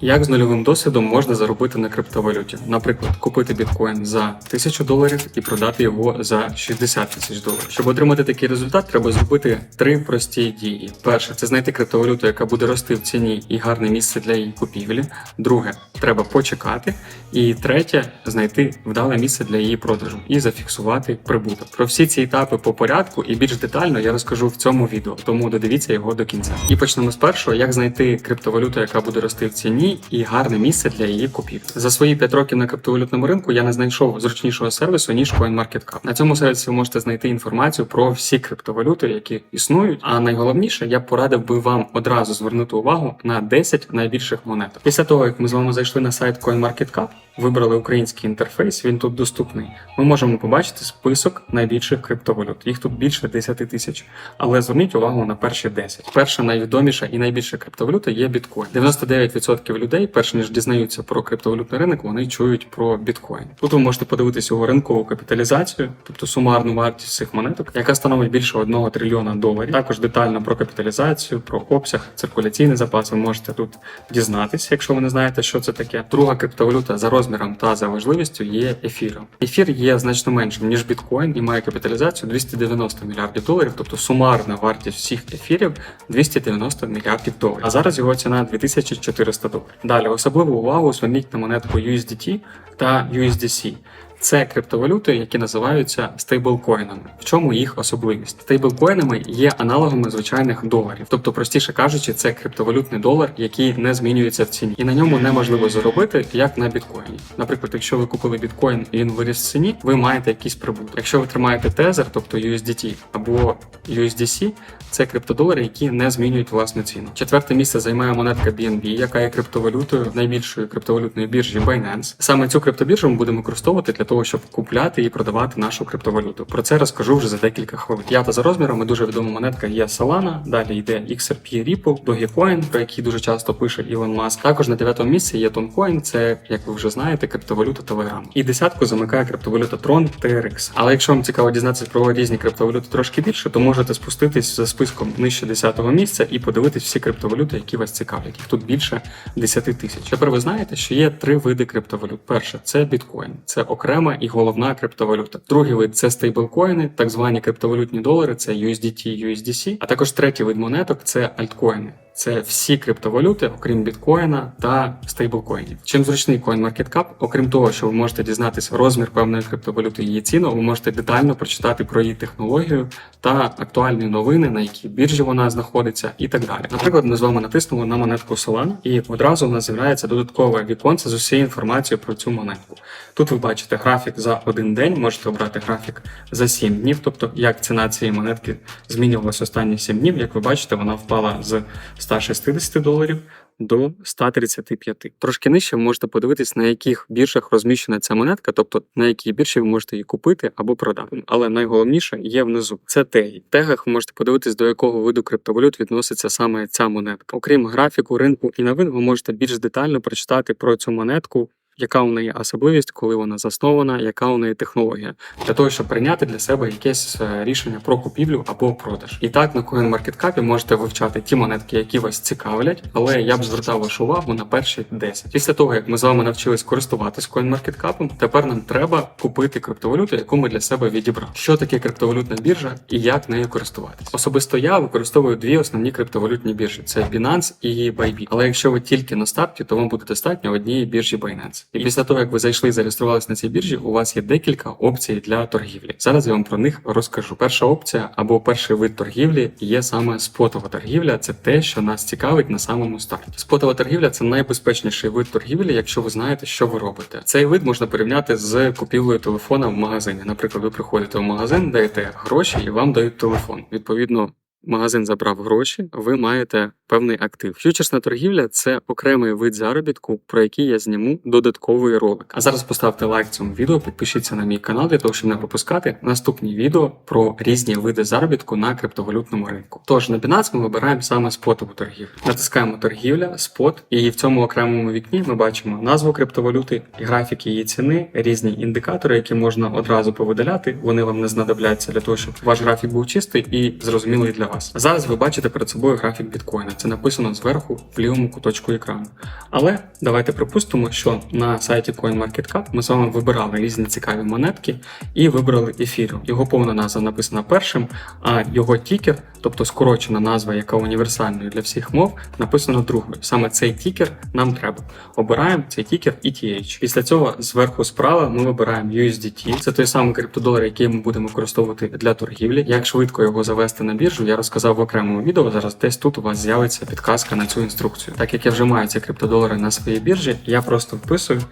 Як з нульовим досвідом можна заробити на криптовалюті? Наприклад, купити біткоін за 1000 доларів і продати його за 60 тисяч доларів. Щоб отримати такий результат, треба зробити три прості дії. Перше це знайти криптовалюту, яка буде рости в ціні і гарне місце для її купівлі. Друге, треба почекати. І третє знайти вдале місце для її продажу і зафіксувати прибуток. Про всі ці етапи по порядку і більш детально я розкажу в цьому відео, тому додивіться його до кінця. І почнемо з першого, як знайти криптовалюту, яка буде рости в ціні, і гарне місце для її купівлі. За свої 5 років на криптовалютному ринку я не знайшов зручнішого сервісу ніж CoinMarketCap. На цьому сервісі ви можете знайти інформацію про всі криптовалюти, які існують. А найголовніше, я порадив би вам одразу звернути увагу на 10 найбільших монет. Після того, як ми з вами зайшли на сайт CoinMarketCap, вибрали український інтерфейс, він тут доступний. Ми можемо побачити список найбільших криптовалют. Їх тут більше 10 тисяч. Але зверніть увагу на перші 10. Перша найвідоміша і найбільша криптовалюта є біткоін. 99% людей, перш ніж дізнаються про криптовалютний ринок, вони чують про біткоін. Тут ви можете подивитися його ринкову капіталізацію, тобто сумарну вартість цих монеток, яка становить більше 1 трильйона доларів. Також детально про капіталізацію, про обсяг, циркуляційний запас. Ви можете тут дізнатися, якщо ви не знаєте, що це таке. Друга криптовалюта за розміром та за важливістю є ефіром. Ефір є значно меншим ніж біткоін і має капіталізацію 290 мільярдів доларів, тобто сумарна вартість всіх ефірів 290 мільярдів доларів. А зараз його ціна 2400 доларів. Далі особливу увагу зверніть на монетку USDT та USDC. Це криптовалюти, які називаються стейблкоїнами. В чому їх особливість? Стейблкоїнами є аналогами звичайних доларів, тобто, простіше кажучи, це криптовалютний долар, який не змінюється в ціні, і на ньому неможливо заробити як на біткоїні. Наприклад, якщо ви купили біткоін і він виріс в ціні, ви маєте якийсь прибуток. Якщо ви тримаєте тезер, тобто USDT або USDC, це криптодолари, які не змінюють власну ціну. Четверте місце займає монетка BNB, яка є криптовалютою найбільшої криптовалютної біржі Binance. Саме цю криптобіржу ми будемо використовувати для того, щоб купляти і продавати нашу криптовалюту. Про це розкажу вже за декілька хвилин. П'ята за розміром і дуже відома монетка є Solana, Далі йде XRP Ripple, Dogecoin, про який дуже часто пише Ілон Маск. Також на дев'ятому місці є Toncoin, це як ви вже знаєте, криптовалюта Telegram. І десятку замикає криптовалюта Tron TRX. Але якщо вам цікаво дізнатися про різні криптовалюти трошки більше, то можете спуститись за списком нижче 10-го місця і подивитись всі криптовалюти, які вас цікавлять. Їх тут більше 10 тисяч. Тепер ви знаєте, що є три види криптовалют. Перше це біткоін, це окрема і головна криптовалюта. Другий вид це стейблкоїни, так звані криптовалютні долари, це USDT, USDC. А також третій вид монеток це альткоїни. Це всі криптовалюти, окрім біткоїна та стейблкоїнів. Чим зручний CoinMarketCap, окрім того, що ви можете дізнатися розмір певної криптовалюти і її ціну, ви можете детально прочитати про її технологію та актуальні новини, на якій біржі вона знаходиться, і так далі. Наприклад, ми з вами натиснули на монетку Solana, і одразу в нас з'являється додаткове віконце з усією інформацією про цю монетку. Тут ви бачите графік за один день, можете обрати графік за 7 днів, тобто як ціна цієї монетки змінювалася останні 7 днів. Як ви бачите, вона впала з 160 доларів до 135. Трошки нижче ви можете подивитись, на яких біржах розміщена ця монетка, тобто на якій біржі ви можете її купити або продати. Але найголовніше є внизу. Це теги. В тегах ви можете подивитись, до якого виду криптовалют відноситься саме ця монетка. Окрім графіку, ринку і новин, ви можете більш детально прочитати про цю монетку. Яка у неї особливість, коли вона заснована, яка у неї технологія, для того, щоб прийняти для себе якесь е, рішення про купівлю або продаж. І так на CoinMarketCap можете вивчати ті монетки, які вас цікавлять, але я б звертав вашу увагу на перші 10. Після того, як ми з вами навчились користуватись CoinMarketCap, тепер нам треба купити криптовалюту, яку ми для себе відібрали. Що таке криптовалютна біржа і як нею користуватись? Особисто я використовую дві основні криптовалютні біржі: це Binance і Bybit. Але якщо ви тільки на старті, то вам буде достатньо однієї біржі Binance. І після того, як ви зайшли і зареєструвалися на цій біржі, у вас є декілька опцій для торгівлі. Зараз я вам про них розкажу. Перша опція або перший вид торгівлі є саме спотова торгівля. Це те, що нас цікавить на самому старті. Спотова торгівля це найбезпечніший вид торгівлі, якщо ви знаєте, що ви робите. Цей вид можна порівняти з купівлею телефона в магазині. Наприклад, ви приходите в магазин, даєте гроші і вам дають телефон. Відповідно. Магазин забрав гроші, ви маєте певний актив. Фьючерсна торгівля це окремий вид заробітку, про який я зніму додатковий ролик. А зараз поставте лайк цьому відео, підпишіться на мій канал для того, щоб не пропускати наступні відео про різні види заробітку на криптовалютному ринку. Тож на Binance ми вибираємо саме спотову торгівлю. Натискаємо торгівля, спот, і в цьому окремому вікні ми бачимо назву криптовалюти, графік її ціни, різні індикатори, які можна одразу повидаляти. Вони вам не знадобляться для того, щоб ваш графік був чистий і зрозумілий для вас. Зараз ви бачите перед собою графік біткоїна. Це написано зверху в лівому куточку екрану. Але давайте припустимо, що на сайті CoinMarketCap ми з вами вибирали різні цікаві монетки і вибрали ефіріум. Його повна назва написана першим, а його тікер, тобто скорочена назва, яка універсальною для всіх мов, написано другою. Саме цей тікер нам треба. Обираємо цей тікер ETH. Після цього зверху справа ми вибираємо USDT. Це той самий криптодолар, який ми будемо використовувати для торгівлі. Як швидко його завести на біржу, я розказав в окремому відео. Зараз десь тут у вас з'явиться підказка на цю інструкцію. Так як я вже маю ці криптодолари на своїй біржі, я просто вписую.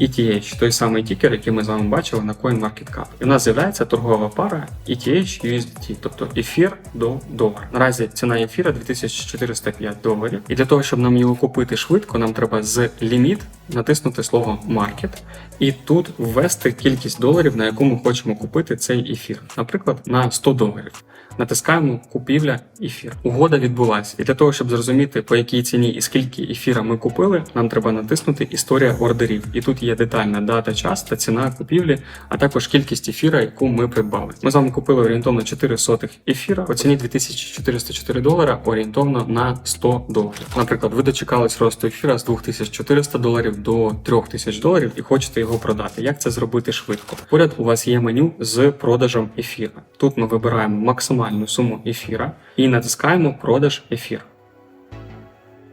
ETH, той самий тікер, який ми з вами бачили на CoinMarketCap. І у нас з'являється торгова пара ETH USDT, тобто ефір до долара. Наразі ціна ефіра 2405 доларів. І для того, щоб нам його купити швидко, нам треба з ліміт натиснути слово Market і тут ввести кількість доларів, на яку ми хочемо купити цей ефір. Наприклад, на 100 доларів. Натискаємо купівля ефір. Угода відбулася. І для того, щоб зрозуміти, по якій ціні і скільки ефіра ми купили, нам треба натиснути Історія ордерів. І тут є детальна дата, час та ціна купівлі, а також кількість ефіра, яку ми придбали. Ми з вами купили орієнтовно 4 сотих ефіра по ціні 2404 долара, орієнтовно на 100 доларів. Наприклад, ви дочекались росту ефіра з 2400 доларів до 3000 доларів і хочете його продати. Як це зробити швидко? Поряд у вас є меню з продажем ефіра. Тут ми вибираємо максимальну суму ефіра і натискаємо продаж ефір.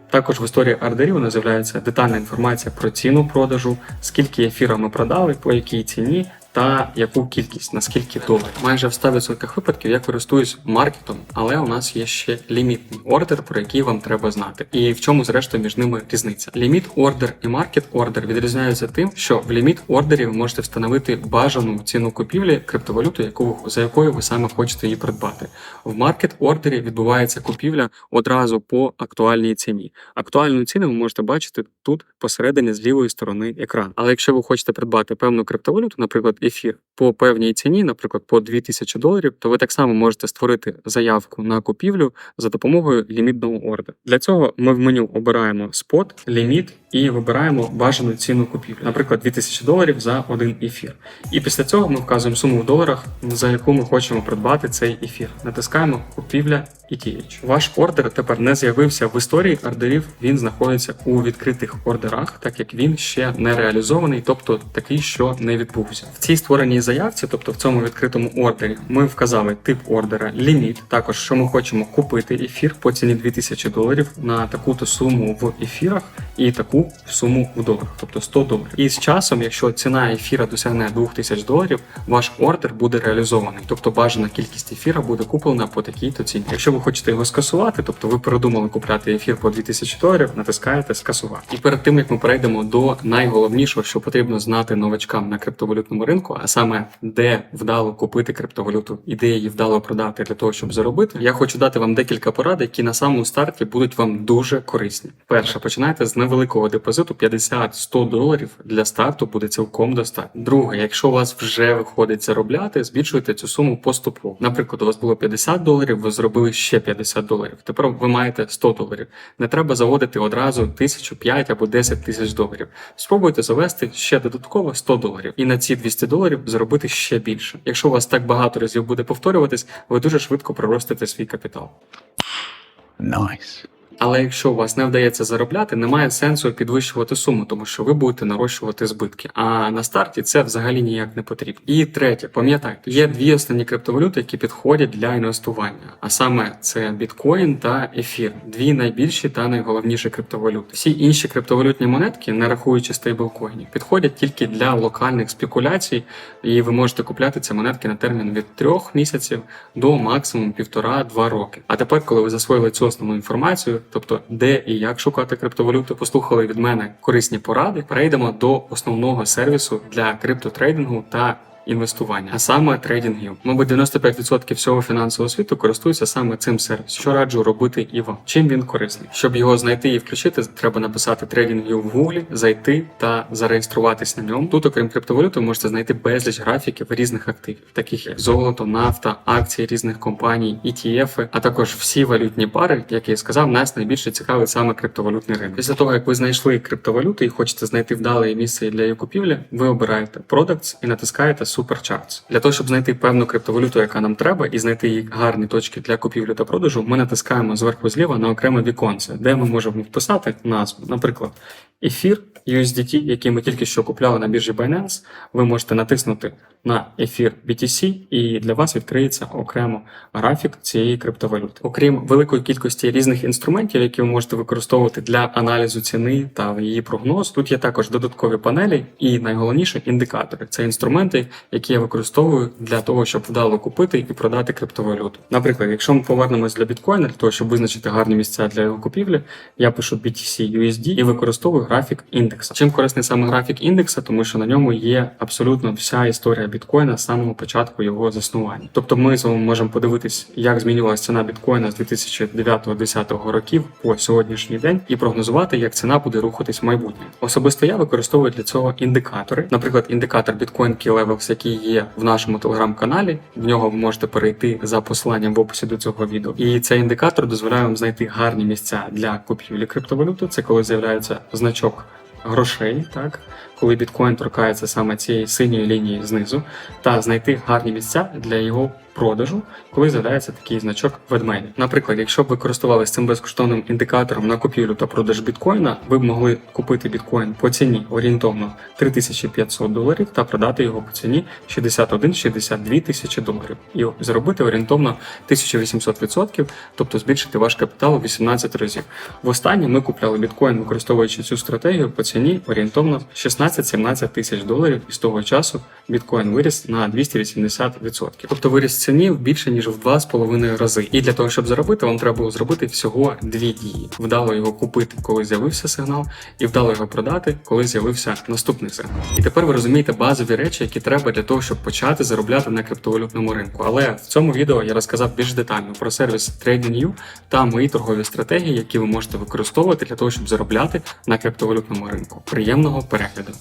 Також в історії ордерів у нас з'являється детальна інформація про ціну продажу, скільки ефіра ми продали, по якій ціні та яку кількість, на скільки доларів. Майже в 100% випадків я користуюсь маркетом, але у нас є ще лімітний ордер, про який вам треба знати. І в чому, зрештою, між ними різниця. Ліміт ордер і маркет ордер відрізняються тим, що в ліміт ордері ви можете встановити бажану ціну купівлі криптовалюти, яку за якою ви саме хочете її придбати. В маркет ордері відбувається купівля одразу по актуальній ціні. Актуальну ціну ви можете бачити тут посередині з лівої сторони екрану. Але якщо ви хочете придбати певну криптовалюту, наприклад, ефір по певній ціні, наприклад, по 2000 доларів, то ви так само можете створити заявку на купівлю за допомогою лімітного ордеру. Для цього ми в меню обираємо спот, ліміт і вибираємо бажану ціну купівлі, наприклад, 2000 доларів за один ефір. І після цього ми вказуємо суму в доларах, за яку ми хочемо придбати цей ефір. Натискаємо купівля ETH. Ваш ордер тепер не з'явився в історії ордерів. Він знаходиться у відкритих ордерах, так як він ще не реалізований, тобто такий, що не відбувся. В цій створеній заявці, тобто в цьому відкритому ордері, ми вказали тип ордера, ліміт, також що ми хочемо купити ефір по ціні 2000 доларів на таку-то суму в ефірах і таку суму в доларах, тобто 100 доларів. І з часом, якщо ціна ефіра досягне 2000 доларів, ваш ордер буде реалізований, тобто бажана кількість ефіра буде куплена по такій-то ціні. Якщо ви хочете його скасувати, тобто ви передумали купляти ефір по 2000 доларів, натискаєте скасувати. І перед тим як ми перейдемо до найголовнішого, що потрібно знати новачкам на криптовалютному ринку, а саме де вдало купити криптовалюту і де її вдало продати для того, щоб заробити, я хочу дати вам декілька порад, які на самому старті будуть вам дуже корисні. Перше, починайте з невеликого депозиту 50-100 доларів для старту буде цілком достатньо. Друге, якщо у вас вже виходить заробляти, збільшуйте цю суму поступово. Наприклад, у вас було 50 доларів, ви зробили ще 50 доларів. Тепер ви маєте 100 доларів. Не треба заводити одразу 1000, 5 або 10 тисяч доларів. Спробуйте завести ще додатково 100 доларів і на ці 200 доларів заробити ще більше. Якщо у вас так багато разів буде повторюватись, ви дуже швидко проростете свій капітал. Nice. Але якщо у вас не вдається заробляти, немає сенсу підвищувати суму, тому що ви будете нарощувати збитки. А на старті це взагалі ніяк не потрібно. І третє, пам'ятайте, є дві основні криптовалюти, які підходять для інвестування. А саме це біткоін та ефір, дві найбільші та найголовніші криптовалюти. Всі інші криптовалютні монетки, не рахуючи стейблкоїнів, підходять тільки для локальних спекуляцій, і ви можете купляти ці монетки на термін від трьох місяців до максимум півтора-два роки. А тепер, коли ви засвоїли цю основну інформацію, тобто де і як шукати криптовалюту, послухали від мене корисні поради. Перейдемо до основного сервісу для криптотрейдингу та інвестування, а саме трейдингів. Мабуть, 95% всього фінансового світу користуються саме цим сервісом. Що раджу робити і вам. Чим він корисний? Щоб його знайти і включити, треба написати трейдингів в гуглі, зайти та зареєструватись на ньому. Тут, окрім криптовалюти, ви можете знайти безліч графіків різних активів, таких як золото, нафта, акції різних компаній, ETF, а також всі валютні пари, як я сказав, нас найбільше цікавить саме криптовалютний ринок. Після того, як ви знайшли криптовалюту і хочете знайти вдале місце для її купівлі, ви обираєте Products і натискаєте Supercharts. Для того, щоб знайти певну криптовалюту, яка нам треба, і знайти її гарні точки для купівлі та продажу, ми натискаємо зверху зліва на окреме віконце, де ми можемо вписати назву. Наприклад, ефір USDT, який ми тільки що купляли на біржі Binance, ви можете натиснути на ефір BTC, і для вас відкриється окремо графік цієї криптовалюти. Окрім великої кількості різних інструментів, які ви можете використовувати для аналізу ціни та її прогноз, тут є також додаткові панелі і найголовніше індикатори. Це інструменти, які я використовую для того, щоб вдало купити і продати криптовалюту. Наприклад, якщо ми повернемось для біткоїна, для того, щоб визначити гарні місця для його купівлі, я пишу BTC USD і використовую графік індекса. Чим корисний саме графік індекса, тому що на ньому є абсолютно вся історія біткоїна з самого початку його заснування. Тобто ми з вами можемо подивитись, як змінювалася ціна біткоїна з 2009-2010 років по сьогоднішній день і прогнозувати, як ціна буде рухатись в майбутньому. Особисто я використовую для цього індикатори, наприклад, індикатор Bitcoin Key Levels, який є в нашому телеграм-каналі. В нього ви можете перейти за посиланням в описі до цього відео. І цей індикатор дозволяє вам знайти гарні місця для купівлі криптовалюти. Це коли з'являється значок грошей, так коли біткоін торкається саме цієї синьої лінії знизу, та знайти гарні місця для його продажу, коли з'являється такий значок ведмедя. Наприклад, якщо б ви користувалися цим безкоштовним індикатором на купівлю та продаж біткоїна, ви б могли купити біткоін по ціні орієнтовно 3500 доларів та продати його по ціні 61-62 тисячі доларів і заробити орієнтовно 1800%, тобто збільшити ваш капітал у 18 разів. Востаннє ми купляли біткоін, використовуючи цю стратегію по ціні орієнтовно 16-17 тисяч доларів, і з того часу біткоін виріс на 280%. Тобто виріс в більше ніж в 2,5 рази. І для того, щоб заробити, вам треба було зробити всього дві дії: вдало його купити, коли з'явився сигнал, і вдало його продати, коли з'явився наступний сигнал. І тепер ви розумієте базові речі, які треба для того, щоб почати заробляти на криптовалютному ринку. Але в цьому відео я розказав більш детально про сервіс TradingView та мої торгові стратегії, які ви можете використовувати для того, щоб заробляти на криптовалютному ринку. Приємного перегляду!